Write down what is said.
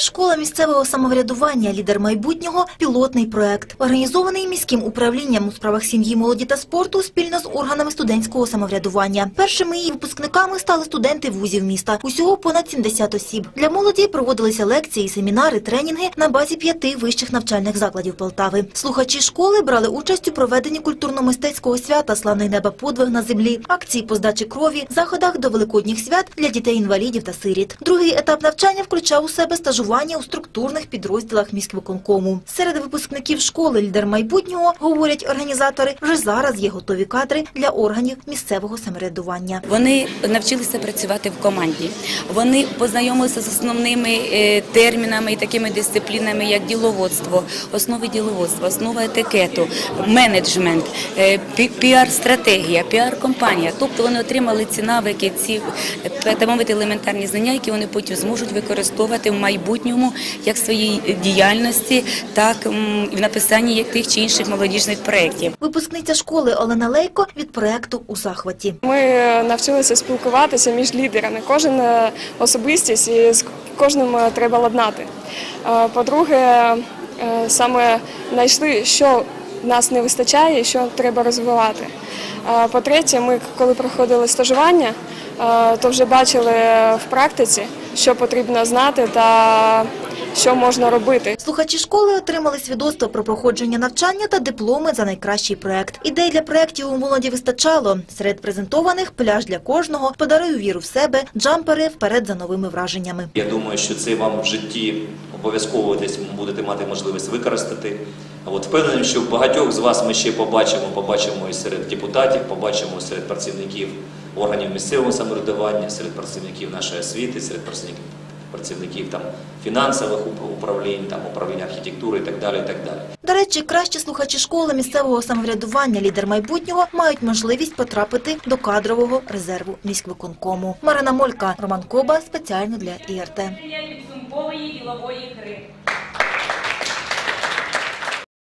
Школа місцевого самоврядування «Лідер майбутнього» – пілотний проект, організований міським управлінням у справах сім'ї, молоді та спорту спільно з органами студентського самоврядування. Першими її випускниками стали студенти вузів міста. Усього понад 70 осіб. Для молоді проводилися лекції, семінари, тренінги на базі п'яти вищих навчальних закладів Полтави. Слухачі школи брали участь у проведенні культурно-мистецького свята «Славний неба подвиг на землі», акції по здачі крові, заходах до великодніх свят для дітей-інвалідів та сиріт. Другий етап навчання включав у себе стажування у структурних підрозділах міськвиконкому. Серед випускників школи «Лідер майбутнього», говорять організатори, вже зараз є готові кадри для органів місцевого самоврядування. Вони навчилися працювати в команді. Вони познайомилися з основними е, термінами і такими дисциплінами, як діловодство, основи діловодства, основа етикету, менеджмент, е, піар-стратегія, піар-компанія. Тобто вони отримали ці навики, ці е, так мовити елементарні знання, які вони потім зможуть використовувати в майбутньому як в своїй діяльності, так і в написанні як тих чи інших молодіжних проєктів. Випускниця школи Олена Лейко від проекту у захваті. Ми навчилися спілкуватися між лідерами. Кожен е, особистість і з кожним е, треба ладнати. Е, По-друге, саме знайшли, що нас не вистачає і що треба розвивати. По-третє, ми коли проходили стажування, то вже бачили в практиці, що потрібно знати та що можна робити. Слухачі школи отримали свідоцтво про проходження навчання та дипломи за найкращий проект. Ідей для проєктів у молоді вистачало. Серед презентованих пляж для кожного, подарую віру в себе, джампери вперед за новими враженнями. Я думаю, що це вам в житті обов'язково десь будете мати можливість використати. От впевнений, що багатьох з вас ми ще побачимо, побачимо і серед депутатів, побачимо серед працівників органів місцевого самоврядування, серед працівників нашої освіти, серед працівників працівників там фінансових уп- управлінь, там управління архітектури і так далі. І так далі. До речі, кращі слухачі школи місцевого самоврядування «Лідер майбутнього» мають можливість потрапити до кадрового резерву міськвиконкому. Марина Молька, Роман Коба, спеціально для ІРТ. Ілової гри.